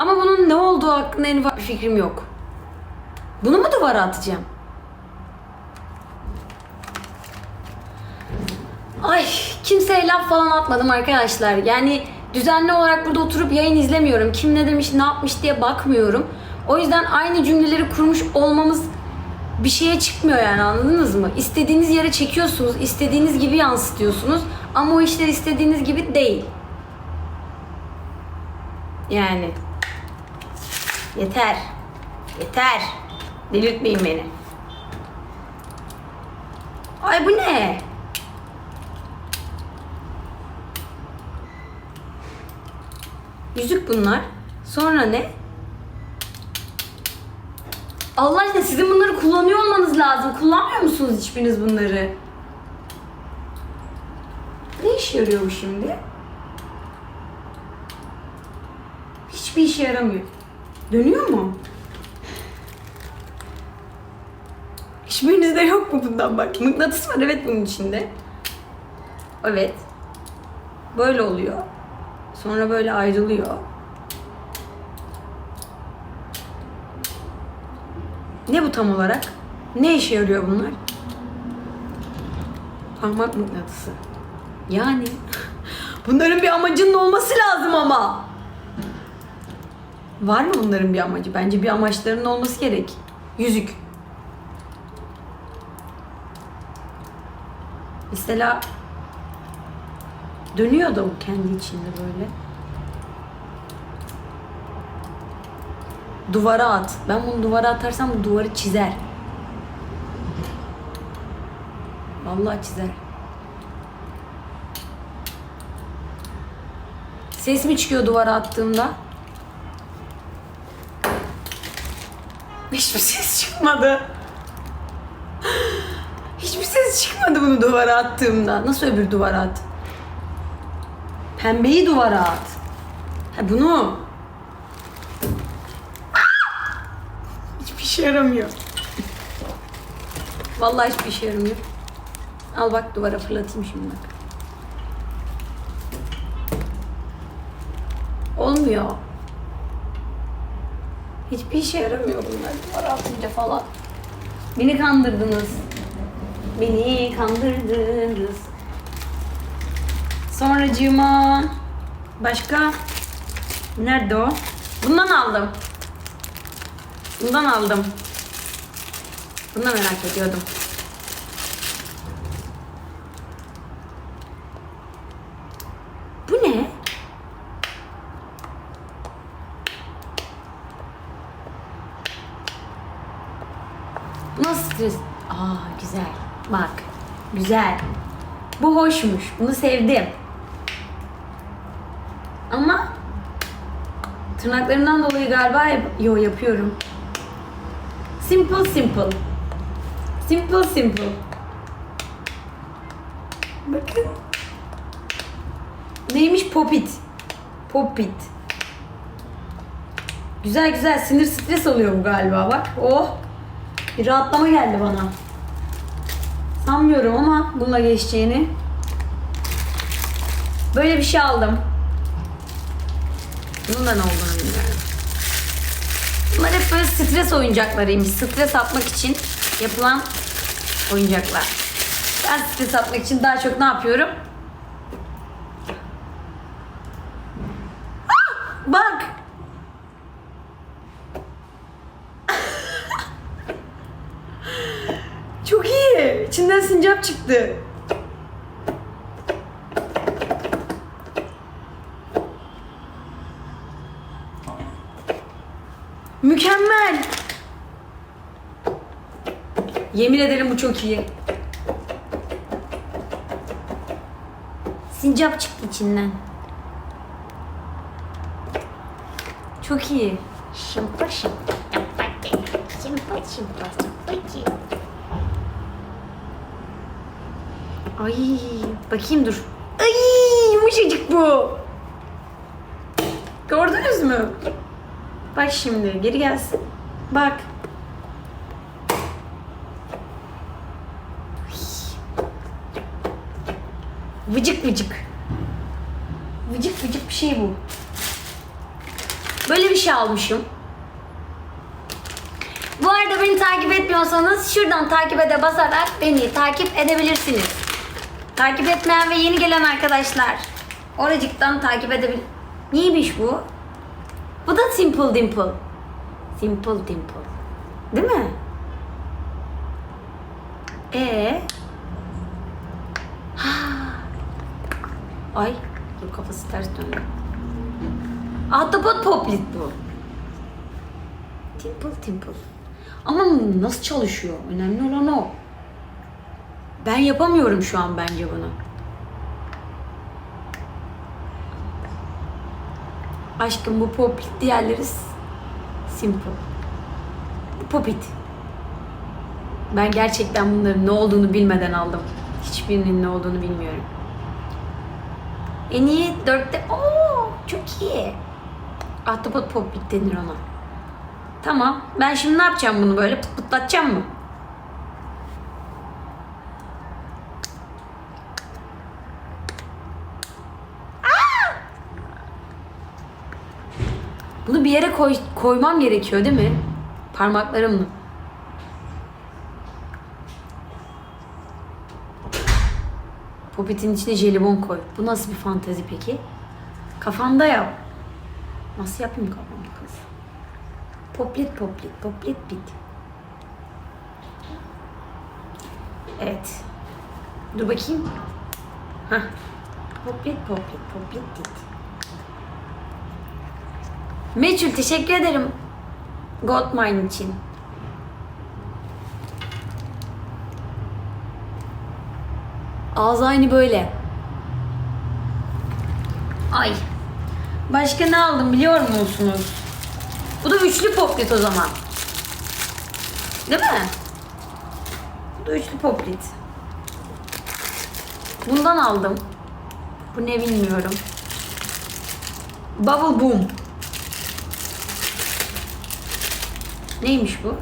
Ama bunun ne olduğu hakkında en ufak bir fikrim yok. Bunu mu duvara atacağım? Ay kimseye laf falan atmadım arkadaşlar. Yani düzenli olarak burada oturup yayın izlemiyorum. Kim ne demiş ne yapmış diye bakmıyorum. O yüzden aynı cümleleri kurmuş olmamız bir şeye çıkmıyor yani anladınız mı? İstediğiniz yere çekiyorsunuz, istediğiniz gibi yansıtıyorsunuz ama o işler istediğiniz gibi değil. Yani yeter. Yeter. Delirtmeyin beni. Ay bu ne? Yüzük bunlar. Sonra ne? Allah aşkına sizin bunları kullanıyor olmanız lazım. Kullanmıyor musunuz hiçbiriniz bunları? Ne işe yarıyor bu şimdi? Hiçbir işe yaramıyor. Dönüyor mu? Hiçbirinizde yok mu bundan bak? Mıknatıs var evet bunun içinde. Evet. Böyle oluyor. Sonra böyle ayrılıyor. Ne bu tam olarak? Ne işe yarıyor bunlar? Parmak mıknatısı. Yani bunların bir amacının olması lazım ama. Var mı bunların bir amacı? Bence bir amaçlarının olması gerek. Yüzük. Mesela dönüyor da o kendi içinde böyle. Duvara at. Ben bunu duvara atarsam bu duvarı çizer. Vallahi çizer. Ses mi çıkıyor duvara attığımda? Hiçbir ses çıkmadı. Hiçbir ses çıkmadı bunu duvara attığımda. Nasıl öbür duvara at? Pembeyi duvara at. Ha bunu. Hiçbir işe yaramıyor. Vallahi hiçbir işe yaramıyor. Al bak duvara fırlatayım şimdi bak. Olmuyor. Hiçbir işe yaramıyor bunlar duvara atınca falan. Beni kandırdınız. Beni kandırdınız. Sonracığıma başka nerede o? Bundan aldım. Bundan aldım. Bunu da merak ediyordum. Bu ne? Bu nasıl stres? Aa güzel. Bak. Güzel. Bu hoşmuş. Bunu sevdim. Ama tırnaklarımdan dolayı galiba yap- yo yapıyorum. Simple simple. Simple simple. Bakın. Neymiş popit? Popit. Güzel güzel sinir stres oluyor bu galiba bak. Oh. Bir rahatlama geldi bana. Sanmıyorum ama bununla geçeceğini. Böyle bir şey aldım. Bunun da ne olduğunu bilmiyorum. Bunlar hep böyle stres oyuncaklarıymış. Stres atmak için yapılan oyuncaklar. Ben stres atmak için daha çok ne yapıyorum? Ah! Bak! Çok iyi. İçinden sincap çıktı. Mükemmel. Yemin ederim bu çok iyi. Sincap çıktı içinden. Çok iyi. Şımpır şımpır yapaki. Şımpır şımpır yapaki. Ay bakayım dur. Ay yumuşacık bu. Gördünüz mü? Bak şimdi geri gelsin. Bak. Vıcık vıcık. Vıcık vıcık bir şey bu. Böyle bir şey almışım. Bu arada beni takip etmiyorsanız şuradan takip ede basarak beni takip edebilirsiniz. Takip etmeyen ve yeni gelen arkadaşlar oracıktan takip edebilir. Neymiş bu? Bu da Simple Dimple. Simple Dimple. Değil mi? Ee? Ay, dur kafası ters döndü. Ahtapot poplit bu. Dimple Dimple. Ama nasıl çalışıyor? Önemli olan o. Ben yapamıyorum şu an bence bunu. Aşkım bu popit diğerleri simple. Bu popit. Ben gerçekten bunların ne olduğunu bilmeden aldım. Hiçbirinin ne olduğunu bilmiyorum. En iyi dörtte... Oo, çok iyi. Ahtapot popit denir ona. Tamam. Ben şimdi ne yapacağım bunu böyle? Pıt pıtlatacağım mı? Bunu bir yere koy, koymam gerekiyor değil mi? Parmaklarımla. Popetin içine jelibon koy. Bu nasıl bir fantezi peki? Kafanda yap. Nasıl yapayım kafamda kız? Poplit poplit poplit bit. Evet. Dur bakayım. Hah. Poplit poplit poplit bit. Meçhul teşekkür ederim. Goldmine için. Ağzı aynı böyle. Ay. Başka ne aldım biliyor musunuz? Bu da üçlü poplit o zaman. Değil mi? Bu da üçlü poplit. Bundan aldım. Bu ne bilmiyorum. Bubble Boom. Neymiş bu?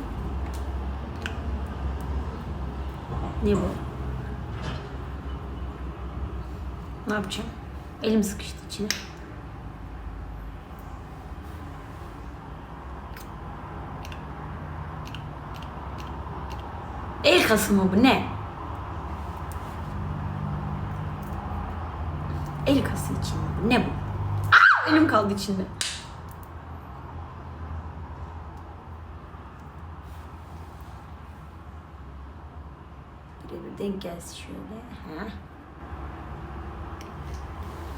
Ne bu? Ne yapacağım? Elim sıkıştı içine. El kasımı bu ne? El kası içinde bu. Ne bu? Aa, elim kaldı içinde. Birebir denk gelsin şöyle. Ha.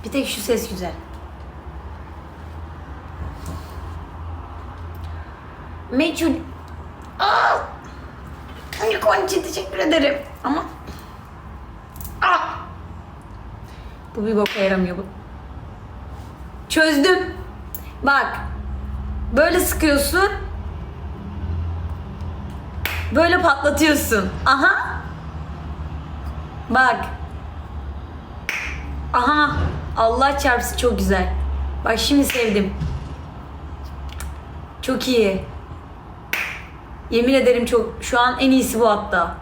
Bir tek şu ses güzel. Meçhul. Aa! Unicorn için teşekkür ederim. Ama... Bu bir boka yaramıyor bu. Çözdüm. Bak. Böyle sıkıyorsun. Böyle patlatıyorsun. Aha. Bak. Aha. Allah çarpsın çok güzel. Bak şimdi sevdim. Çok iyi. Yemin ederim çok şu an en iyisi bu hatta.